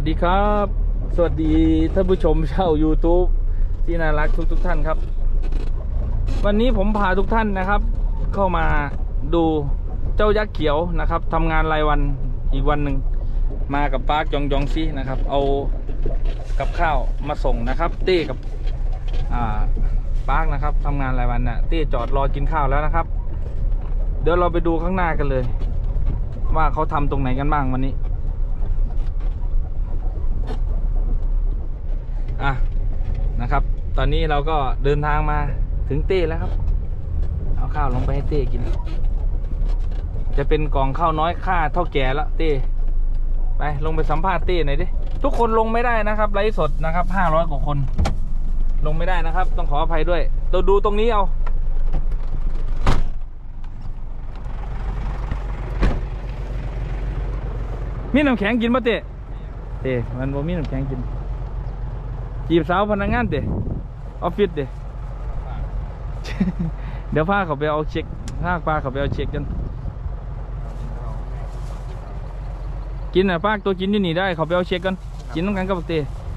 วัสดีครับ สวัสดีท่านผู้ชมชาว YouTube ที่น่ารักทุกๆท่านครับ วันนี้ผมพาทุกท่านนะครับ เข้ามาดูเจ้ายักษ์เขียวนะครับทำงานรายวันอีกวันหนึ่งมากับปาร์คยองยองซี่นะครับ เอากับข้าวมาส่งนะครับ เต้กับอ่าปาร์คนะครับทำงานรายวันน่ะเต้จอดรอกินข้าวแล้วนะครับ เดี๋ยวเราไปดูข้างหน้ากันเลย ว่าเขาทำตรงไหนกันบ้างวันนี้ อะนะครับ ตอนนี้เราก็เดินทางมาถึงเต้แล้วครับ เอาข้าวลงไปให้เต้กิน จะเป็นกล่องข้าวน้อยค่าเท่าแก่แล้วเต้ไปลงไปสัมภาษณ์เต้หน่อยดิทุกคนลงไม่ได้นะครับไลฟ์สดนะครับห้าร้อยกว่าคน ลงไม่ได้นะครับ ต้องขออภัยด้วยเราดูตรงนี้เอามีน้ำแข็งกินปะเต้เต้มันบ่มีน้ำแข็งกิน จีบสาวพนักงานเด้ออฟฟิศเด้เดี๋ยวพาเขาไปเอาเช็คพาพาเขาไปเอาเช็คกัน กินน่ะปากตัวกินอยู่นี่ได้เขาไปเอาเช็คกัน กินต้องกันกับบักเต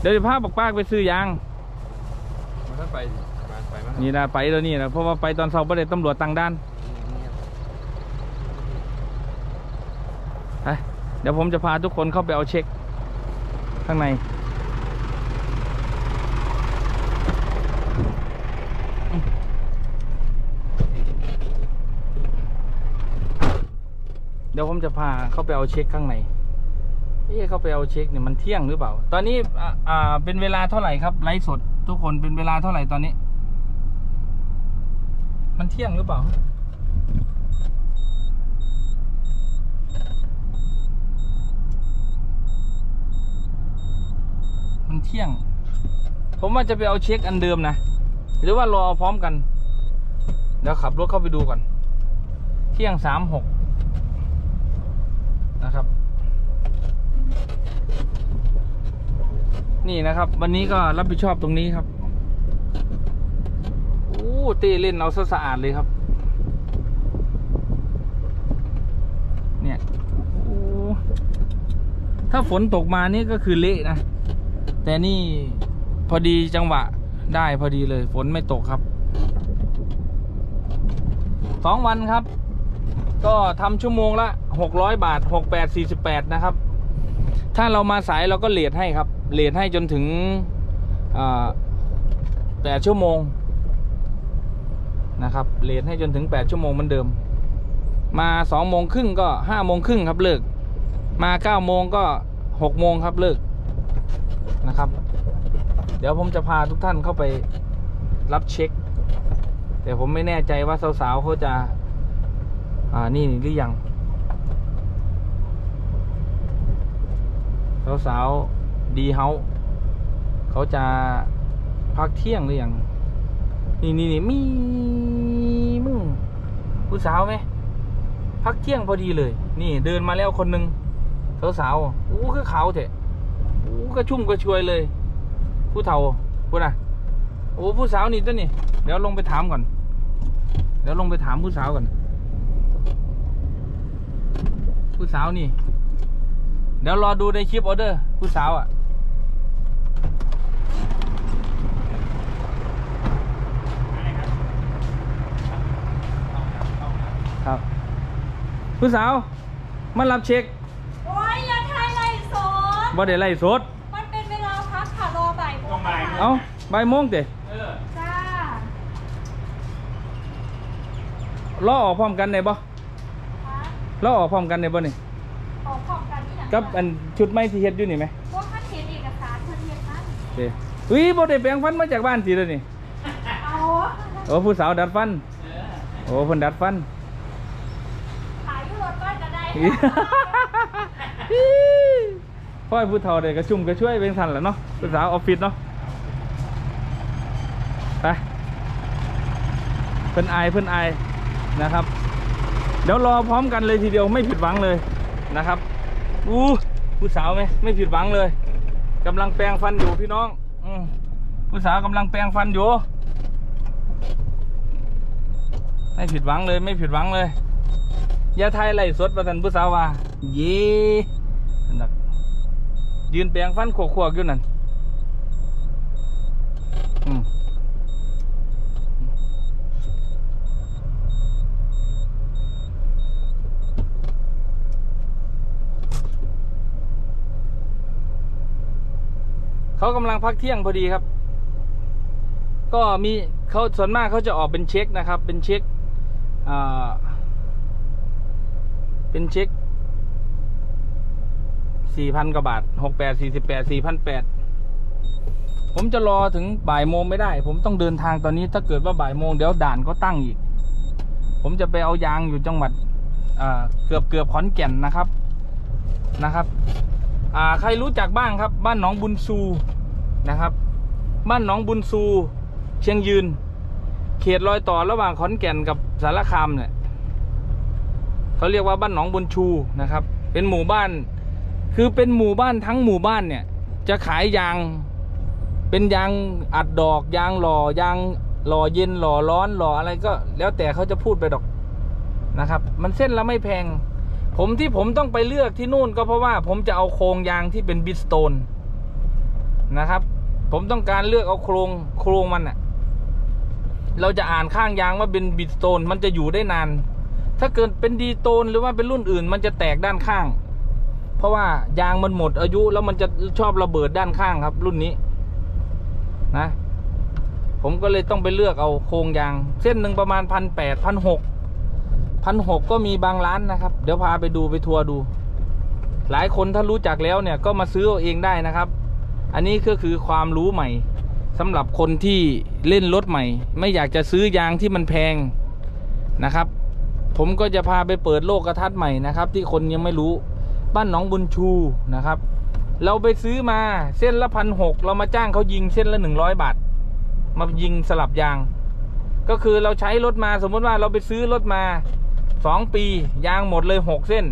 เดี๋ยวจะพาบักปากไปซื้อยางมันถ้าไปบ้านไปมั้งนี่นะไปแล้วนี่นะเพราะว่าไปตอนเช้าประเด็ตำรวจต่างด้านไปเดี๋ยวผมจะพาทุกคนเข้าไปเอาเช็ค ข้างใน ดี๋ยวผมจะพาเข้าไปเอาเช็คข้างในเอ๊ะเข้าไปเอาเช็คเนี่ยมันเที่ยงหรือเปล่า ตอนนี้อ่าอ่าเป็นเวลาเท่าไหร่ครับไลฟ์สด ทุกคนเป็นเวลาเท่าไหร่ตอนนี้ มันเที่ยงหรือเปล่ามันเที่ยง ผมว่าจะไปเอาเช็คอันเดิมนะ หรือว่ารอพร้อมกัน เดี๋ยวขับรถเข้าไปดูก่อน เที่ยงสามหก นะครับ นี่นะครับ วันนี้ก็รับผิดชอบตรงนี้ครับโอ้เต้เล่นเอาซะสะอาดเลยครับ เนี่ยโอ้ถ้าฝนตกมานี่ก็คือเละนะ แต่นี่พอดีจังหวะได้พอดีเลย ฝนไม่ตกครับสองวันครับ ก็ทำชั่วโมงละ หกร้อยบาทหกแปดสี่สิบแปดนะครับ ถ้าเรามาสายเราก็เลทให้ครับเลทให้จนถึงแปดชั่วโมงนะครับเลทให้จนถึงแปดชั่วโมงเหมือนเดิม มาสองโมงครึ่งก็ห้าโมงครึ่งครับเลิก มาเก้าโมงก็หกโมงครับเลิกนะครับ เดี๋ยวผมจะพาทุกท่านเข้าไปรับเช็ค แต่ผมไม่แน่ใจว่าสาวๆเขาจะ อ่านี่หรือยัง สาวๆดีเฮาเขาจะพักเที่ยงหรือยังนี่นี่นี่มีมึงผู้สาวไหมพักเที่ยงพอดีเลย นี่เดินมาแล้วคนหนึ่งสาวๆอู้คือเขาเถอะอู้กระชุ่มกระชวยเลย ผู้เฒ่าพูดนะโอ้ผู้สาวนี่ต้นนี่เดี๋ยวลงไปถามก่อน เดี๋ยวลงไปถามผู้สาวก่อน ผู้สาวนี่ เดี๋ยวรอดูในคลิปออเดอร์ผู้สาวอะ ครับ ผู้สาวมารับเช็คโอ้ยอย่าทายไรสดบ่ได้ไล่สด มันเป็นเวลาพักค่ะรอบ่ายโมงค่ะเอ้าบ่ายโมงเตะจ้ารอออกพร้อมกันได้บ่คะรอออกพร้อมกันได้บ่นี่ ออกของกันที่ไหน กับอันชุดไม้ที่เฮ็ดอยู่นี่ไหมพวกท่านเขียนเอกสารเพื่อเทียนนั้นเด้อุ้ยบ่ได้แปลงฟันมาจากบ้านสิเลยนี่เอาโอ้ผู้สาวดัดฟันโอ้เพิ่นดัดฟันขายยูโรต้นก็ได้พ่อยผู้เฒ่าเด็กกระชุ่มกระช่วยเป็นสันแหละเนาะผู้สาวออฟฟิศเนาะไปเพิ่นอายเพิ่นอายนะครับ เดี๋ยวรอพร้อมกันเลยทีเดียวไม่ผิดหวังเลยนะครับ อู้ผู้สาวไหมไม่ผิดหวังเลยกำลังแปลงฟันอยู่พี่น้อง อืผู้สาวกำลังแปลงฟันอยู่ ไม่ผิดหวังเลย ไม่ผิดหวังเลยยาไทยไหลสดประทันผู้สาวว่าเย่ยืนแปลงฟันขวกๆอยู่นั่นอืม เขากำลังพักเที่ยงพอดีครับ ก็มีเขาส่วนมากเขาจะออกเป็นเช็คนะครับ เป็นเช็คอ่าเป็นเช็คสี่พันกว่าบาทหกแปดสี่สิบแปดสี่พันแปดผมจะรอถึงบ่ายโมงไม่ได้ ผมต้องเดินทางตอนนี้ถ้าเกิดว่าบ่ายโมงเดี๋ยวด่านก็ตั้งอีก ผมจะไปเอายางอยู่จังหวัดอ่าเกือบเกือบขอนแก่นนะครับนะครับ อ่าใครรู้จักบ้างครับบ้านหนองบุญซูนะครับ บ้านหนองบุญซู เชียงยืน เขตรอยต่อระหว่างขอนแก่นกับสารคามเนี่ยเขาเรียกว่าบ้านหนองบุญชูนะครับ เป็นหมู่บ้าน คือเป็นหมู่บ้านทั้งหมู่บ้านเนี่ย จะขายยาง เป็นยางอัดดอกยางหล่อยางหล่อเย็นหล่อร้อนหล่ออะไรก็ แล้วแต่เขาจะพูดไปดอกนะครับ มันเส้นละไม่แพง ผมที่ผมต้องไปเลือกที่นู่นก็เพราะว่าผมจะเอาโครงยางที่เป็นบิสโตนนะครับ ผมต้องการเลือกเอาโครงโครงมันอะเราจะอ่านข้างยางว่าเป็นบิสโตนมันจะอยู่ได้นาน ถ้าเกิดเป็นดีโตนหรือว่าเป็นรุ่นอื่น มันจะแตกด้านข้าง เพราะว่ายางมันหมดอายุแล้วมันจะชอบระเบิดด้านข้างครับ รุ่นนี้นะ ผมก็เลยต้องไปเลือกเอาโครงยาง เส้นหนึ่งประมาณพันแปดพันหก พันหกก็มีบางร้านนะครับ เดี๋ยวพาไปดูไปทัวร์ดู หลายคนถ้ารู้จักแล้วเนี่ยก็มาซื้อเอาเองได้นะครับ อันนี้ก็คือความรู้ใหม่สำหรับคนที่เล่นรถใหม่ ไม่อยากจะซื้อยางที่มันแพงนะครับ ผมก็จะพาไปเปิดโลกกระทัดใหม่นะครับ ที่คนยังไม่รู้บ้านหนองบุญชูนะครับ เราไปซื้อมาเส้นละพันหกเรามาจ้างเขายิงเส้นละหนึ่งร้อยบาท มายิงสลับยาง ก็คือเราใช้รถมาสมมติว่าเราไปซื้อรถมา สองปี ยางหมดเลยหกเส้น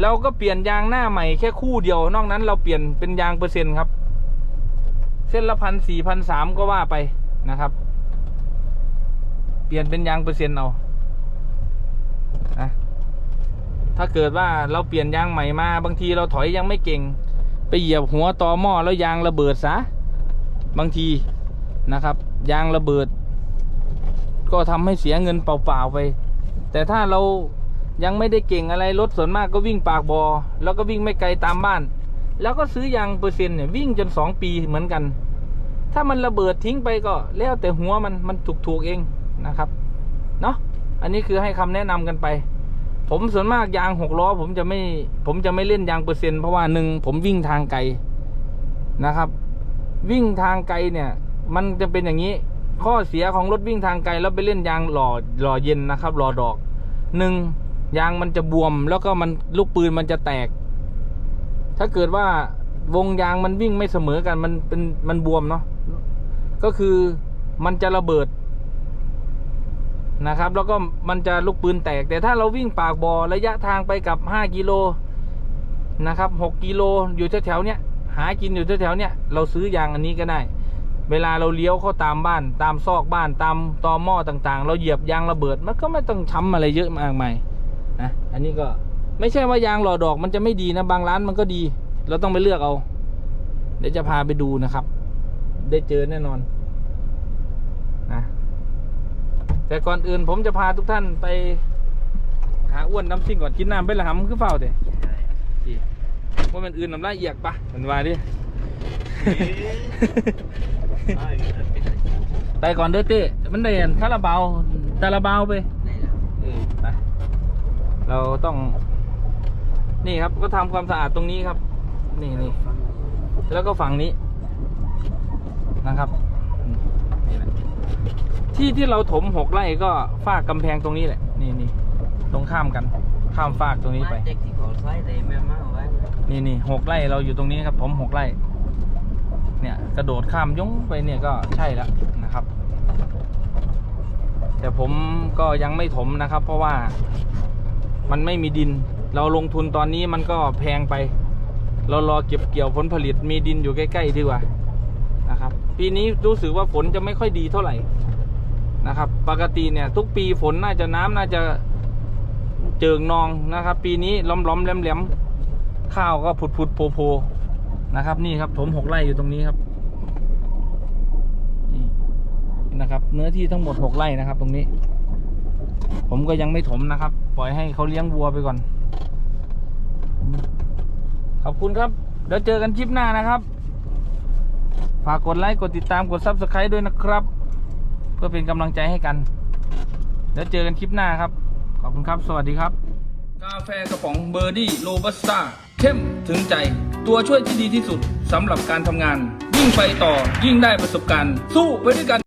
เราก็เปลี่ยนยางหน้าใหม่แค่คู่เดียว นอกนั้นเราเปลี่ยนเป็นยางเปอร์เซ็นต์ครับ เส้นละพันสี่พันสามก็ว่าไปนะครับ เปลี่ยนเป็นยางเปอร์เซ็นต์เอานะถ้าเกิดว่าเราเปลี่ยนยางใหม่มา บางทีเราถอยยังไม่เก่ง ไปเหยียบหัวต่อหม้อแล้วยางระเบิดซะบางทีนะครับ ยางระเบิด ก็ทำให้เสียเงินเปล่าๆไป แต่ถ้าเรายังไม่ได้เก่งอะไรรถส่วนมากก็วิ่งปากบอ แล้วก็วิ่งไม่ไกลตามบ้าน แล้วก็ซื้อยางเปอร์เซ็นต์เนี่ยวิ่งจนสองปีเหมือนกัน ถ้ามันระเบิดทิ้งไปก็แล้วแต่หัวมันมันถูกๆเองนะครับเนาะอันนี้คือให้คำแนะนำกันไป ผมส่วนมากยางหกล้อ ผมจะไม่ผมจะไม่เล่นยางเปอร์เซ็นต์เพราะว่าหนึ่งผมวิ่งทางไกลนะครับ วิ่งทางไกลเนี่ย มันจะเป็นอย่างนี้ ข้อเสียของรถวิ่งทางไกลแล้วไปเล่นยางหล่อหล่อเย็นนะครับหล่อดอกหนึ่งยางมันจะบวมแล้วก็มันลูกปืนมันจะแตก ถ้าเกิดว่าวงยางมันวิ่งไม่เสมอกันมันเป็นมันบวมเนาะก็คือมันจะระเบิดนะครับ แล้วก็มันจะลูกปืนแตก แต่ถ้าเราวิ่งปากบอระยะทางไปกับห้ากิโลนะครับหกกิโลอยู่แถวๆเนี้ยหากินอยู่แถวๆเนี้ยเราซื้อยางอันนี้ก็ได้ เวลาเราเลี้ยวเข้าตามบ้าน ตามซอกบ้านตามตอหม้อต่างๆ เราเหยียบยางระเบิดมันก็ไม่ต้องช้ำอะไรเยอะมากมายนะอันนี้ก็ไม่ใช่ว่ายางหล่อดอกมันจะไม่ดีนะบางร้านมันก็ดี เราต้องไปเลือกเอา เดี๋ยวจะพาไปดูนะครับ ได้เจอแน่นอนนะแต่ก่อนอื่นผมจะพาทุกท่านไปหาอ้วนน้ำซิ่งก่อนกินน้ำไปละหำคือเฝ้าเด้อีว่ามันอื่นน้ำลายเอียกปะมันว่าดิ ไปก่อนเด้อเต้มันได้เห็นคาราบาวตาลาบาวไปเออไปเราต้อง นี่ครับก็ทำความสะอาดตรงนี้ครับ นี่นี่แล้วก็ฝั่งนี้นะครับอืมนี่แหละที่ที่เราถมหกไร่ก็ฟากกำแพงตรงนี้แหละ นี่นี่ตรงข้ามกัน ข้ามฟากตรงนี้ไปเด็กที่เขาใช้เลยแม่มาไว้นี่นี่หกไร่เราอยู่ตรงนี้ครับ ผมหกไร่ เนี่ยกระโดดข้ามยงไปเนี่ยก็ใช่แล้วนะครับ แต่ผมก็ยังไม่ถมนะครับ เพราะว่ามันไม่มีดิน เราลงทุนตอนนี้มันก็แพงไป เรารอเก็บเกี่ยวผลผลิตมีดินอยู่ใกล้ๆดีกว่านะครับ ปีนี้รู้สึกว่าฝนจะไม่ค่อยดีเท่าไหร่นะครับ ปกติเนี่ย ทุกปีฝนน่าจะน้ำน่าจะเจิงนองนะครับ ปีนี้ล้อมๆแหลมๆข้าวก็ผุดๆโผล่ นะครับ นี่ครับถมหกไร่อยู่ตรงนี้ครับนี่นะครับ เนื้อที่ทั้งหมดหกไร่นะครับ ตรงนี้ ผมก็ยังไม่ถมนะครับ ปล่อยให้เขาเลี้ยงวัวไปก่อน ขอบคุณครับ เดี๋ยวเจอกันคลิปหน้านะครับ ฝากกดไลค์กดติดตามกด Subscribe ด้วยนะครับ เพื่อเป็นกำลังใจให้กัน เดี๋ยวเจอกันคลิปหน้าครับ ขอบคุณครับ สวัสดีครับ กาแฟกระป๋องเบอร์ดี้โรบัสต้าเข้มถึงใจ ตัวช่วยที่ดีที่สุดสำหรับการทำงาน ยิ่งไปต่อยิ่งได้ประสบการณ์ สู้ไปด้วยกัน